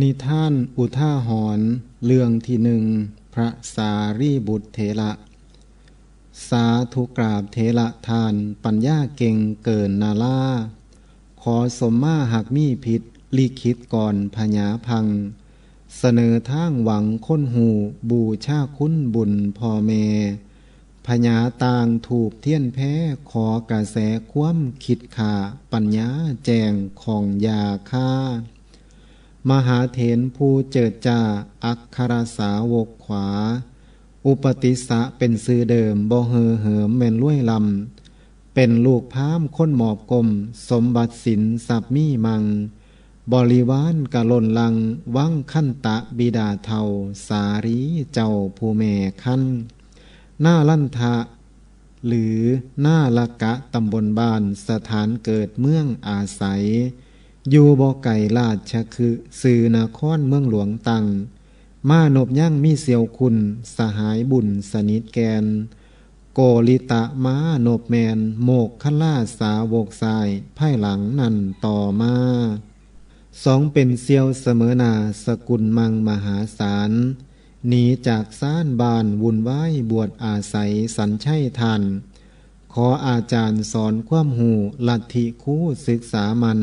นิท่านอุท่าหอนเรื่องที่หนึ่งพระสารีบุตรเถระสาธุกราบเถระทานปัญญาเก่งเกินนาลาขอสมมาหักมีผิดลีคิดก่อนพญาพัง เสนอทางหวังค้นหูบูชาคุ้นบุญพ่อแม่พญาต่างถูกเทียนแพ้ขอกระแสคว่ำคิดขาปัญญาแจงของยาค่า มหาเถนผู้เจิดจ่าอักครสาวกขวา อุปติสะเป็นซื้อเดิมบ่เฮอเหิมแม่นลุยลำ เป็นลูกพามค้นหมอบกลม สมบัติสินสับมีมัง บริวารกะล่นลังวังขั้นตะบิดาเทา สารีเจ้าผู้แม่ขั้น หน้าลั่นทะ หรือหน้าละกะตำบลบ้านสถานเกิดเมืองอาศัย อยู่บ่ไก่ลาดชะคือ สื่อนาครเมืองหลวงตัง มานบยั่งมีเสียวคุณ สหายบุญสนิทแกน โกลิตะม้านบแมน โมกขล่าสาวกสายไพ่หลังนั่นต่อมาสองเป็นเซียวเสมอนาสกุลมังมหาศาลหนีจากซ่านบานวุ่นวายบวชอาศัยสัญชัยทันขออาจารย์สอนความหูลัทธิคู่ศึกษามัน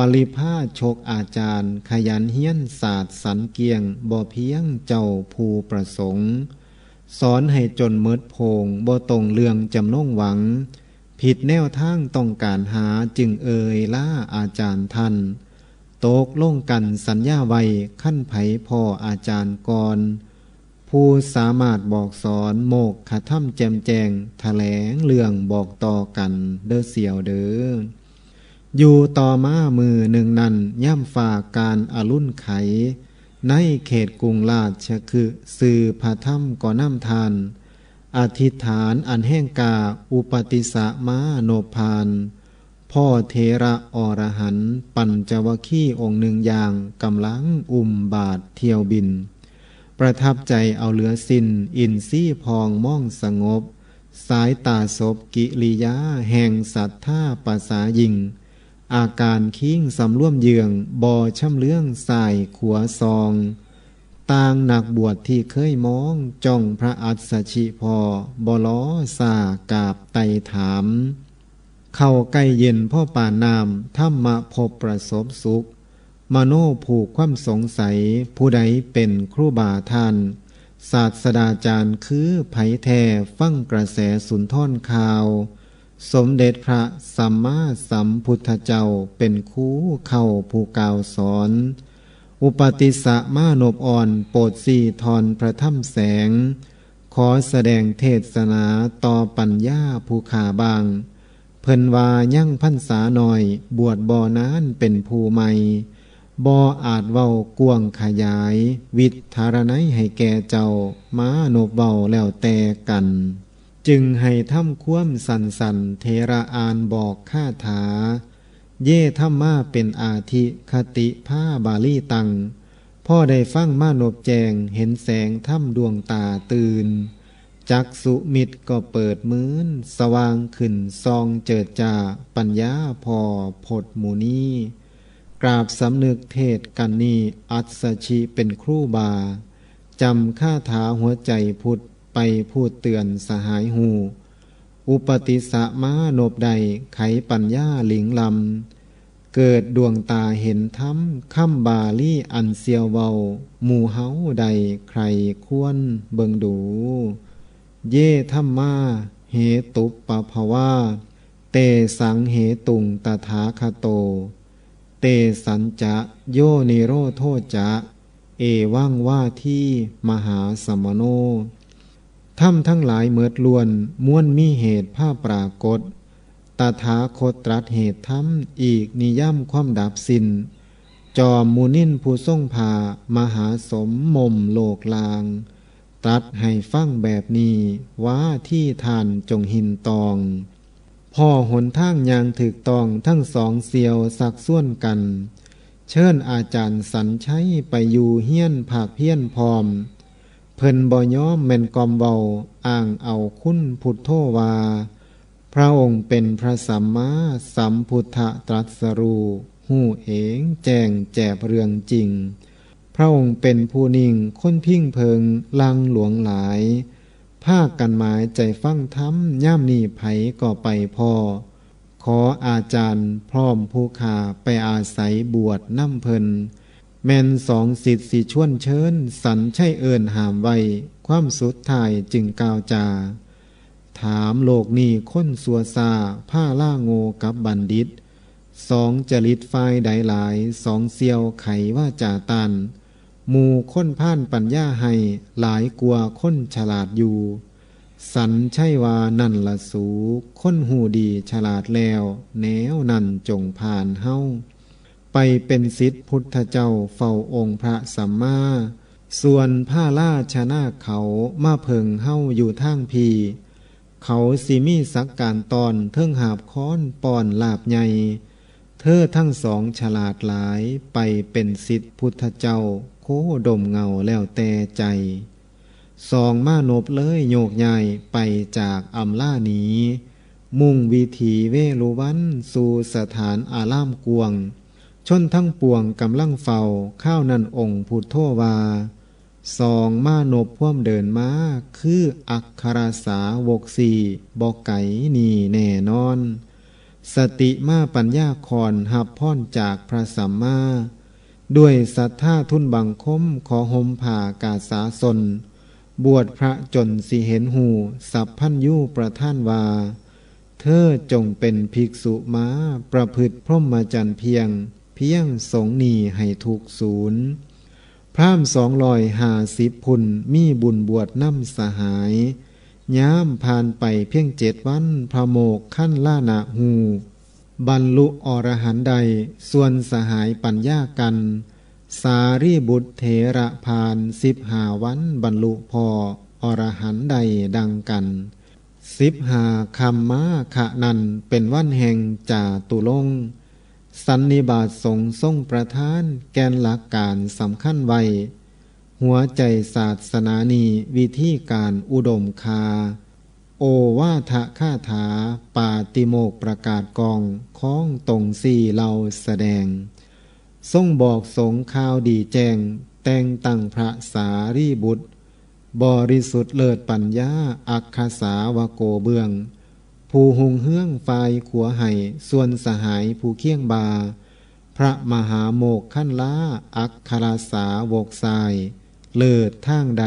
ปริพาชกอาจารย์ ขยันเฮี้ยนศาสตร์สันเกียงบ่เพียงเจ้าภูประสงค์ สอนให้จนเมิดโพงบ่ตรงเรื่องจำนงหวัง ผิดแนวทางต้องการหาจึงเอ่ยล่าอาจารย์ท่านตกลงกันสัญญาไว้ขั้นไผพ่ออาจารย์ก่อนผู้สามารถบอกสอนโมกขะถ้ำแจมแจงแถลงเรื่องบอกต่อกันเด้อเสียวเด้อ อยู่ต่อมามือหนึ่งนั้นย่ำฝาการอารุ่นไข ในเขตกรุงราชคือสื่อพระธรรมก่อน้ำทาน อธิษฐานอันแห้งกาอุปติสะมาโนพานพ่อเทระอรหันปัญจวคีองค์หนึ่งอย่างกำลังอุ่มบาทเที่ยวบิน ประทับใจเอาเหลือสินอินซี่พองม่องสงบ สายตาศพกิริยาแห่งสัทธาภาษายิง อาการคิ้งสำร่วมเยืองบ่อช่ำเลื่องสายขัวซอง ต่างหนักบวชที่เคยมองจ้องพระอัศชิพอบล้อสากาบไตถาม เข้าใกล้เย็นพ่อป่านามถ้ามาพบประสบสุข มโนผูกความสงสัยผู้ใดเป็นครูบาท่าน ศาสดาจารย์คือไผแท่ฟั่งกระแสสุนทรข่าว สมเด็จพระสัมมาสัมพุทธเจ้าเป็นคู่เข้าผู้กาวสอน อุปติสะมานบอ่อนโปรดสี่ทอนพระถ้ำแสง ขอแสดงเทศนาต่อปัญญาผู้ขาบาง เพิ่นวายั่งพันษาหน่อยบวชบ่อนานเป็นผู้ใหม่บ่ออาจเว้ากวงขยาย วิทารณัยให้แก่เจ้า มาโนบเบาแล้วแต่กัน จึงให้ทำคว่ำสันสันเทระอานบอกข้าถา เย่ธรรมาเป็นอาทิคติผ้าบาลีตัง พ่อได้ฟังมานบแจงเห็นแสงถ้ำดวงตาตื่น จักสุมิตรก็เปิดมื้น สว่างขึ้นซองเจิดจ่าปัญญาพอผดหมูนีกราบสำนึกเทศกันนีอัศชีเป็นครูบาจำข้าถาหัวใจพุทธ ไปพูดเตือนสหายหู อุปติสะมาโนบใดไขปัญญาหลิงลำ เกิดดวงตาเห็นธรรมค่ำบาลีอันเซียวเวาหมู่เฮาใดใครควรเบิงดู เย่ธรรมาเหตุปะภาวาเตสังเหตุงตถาคโต เตสัญจะโยนิโรโทจะ เอว่างว่าที่มหาสมโน ถ้ำทั้งหลายเมิดล้วนม้วนมีเหตุผ้าปรากฏตถาคตตรัสเหตุถ้ำอีกนิย่ำความดับสิน จอมมูนินผู้ทรงพามหาสมมมโลกลาง ตรัสให้ฟังแบบนี้ว่าที่ทานจงหินตอง พ่อหนทางยางถึกตองทั้งสองเสียวสักส่วนกัน เชิญอาจารย์สันใช้ไปอยู่เฮี้ยนผากเพี้ยนพร้อม เพิ่นบ่ย้อมแม่นกอมเบาอ้างเอาคุณพุทโธวา พระองค์เป็นพระสัมมาสัมพุทธตรัสรูหหูเองแจงแจบเรื่องจริง พระองค์เป็นผู้นิ่งค้นพิงเพิงลังหลวงหลายภาคกันหมายใจฟังธรรมย่ามนี่ไผก็ไปพอ ขออาจารย์พร้อมผู้ขาไปอาศัยบวชน้ำเพลิน แม่นสองสิทธิ์สีชวนเชิญ สันใช่เอินหามไว้ ความสุดท้ายจึงกาวจา ถามโลกนี้ค้นสัวซาผ้าล่าโงกับบัณฑิต สองจริตไฟใดหลาย สองเซียวไขว่าจ่าตันมูค้นพ่านปัญญาให้หลายกลัวค้นฉลาดอยู่ สันใช่ว่านั่นละสูค้นหูดีฉลาดแล้ว แนวนั่นจงผ่านเฮ้า ไปเป็นสิทธิพุทธเจ้าเฝ้าองค์พระสัมมา ส่วนผ้าล่าชนะเขามาเพิงเฮาอยู่ทางพีเขาสิมีสักการตอนเทิงหาบค้อนปอนลาบใหญ่เธอทั้งสองฉลาดหลายไปเป็นสิทธิพุทธเจ้า โคดมเงาแล้วแต่ใจ สองมานบเลยโยกใหญ่ไปจากอำล่านี้ มุ่งวิถีเวลุวันสู่สถานอารามกวง ชนทั้งปวงกำลังเฝ้าข้าวนันองค์พุทโธวาสองมานบพ่วมเดินมาคืออักคราสาวกสีบอกไก่นีแน่นอน สติมาปัญญาคอนหับพ่อนจากพระสัมมา ด้วยศรัทธาทุนบังคมขอหมผ่ากาสาสน บวชพระจนสิเห็นหู สับพันยูประท่านวา เธอจงเป็นภิกษุมาประพฤติพรหมจรรย์เพียง เพียงสงนีให้ถูกศูนย์พร่ามสองลอยหาสิบพุนมีบุญบวชน้ำสหายย้ามผ่านไปเพียงเจ็ดวันพระโมกขั้นล่านาหู บรรลุอรหันใด ส่วนสหายปัญญากัน สารีบุตรเถระพานสิบหาวันบรรลุพออรหันใดดังกัน สิบหาคำมาขะนันเป็นวันแห่งจ่าตุลง สันนิบาตสงทรงประทาน แกนหลักการสำคัญไว้ หัวใจศาสนานีวิธีการอุดมคา โอวาทะคาถา ปาติโมกประกาศกองค้องตรงสี่เราแสดง ทรงบอกสงข่าวดีแจง แต่งตั้งพระสารีบุตร บริสุทธิ์เลิศปัญญาอักขสาวโกเบือง ผู้หุงเฮื้องไฟขัวไห่ส่วนสหายผู้เคียงบา พระมหาโมกขั้นล้า อักคราสาวกทราย เลิดทางใด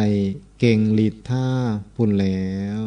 เก่งลิดท่าพุ่นแล้ว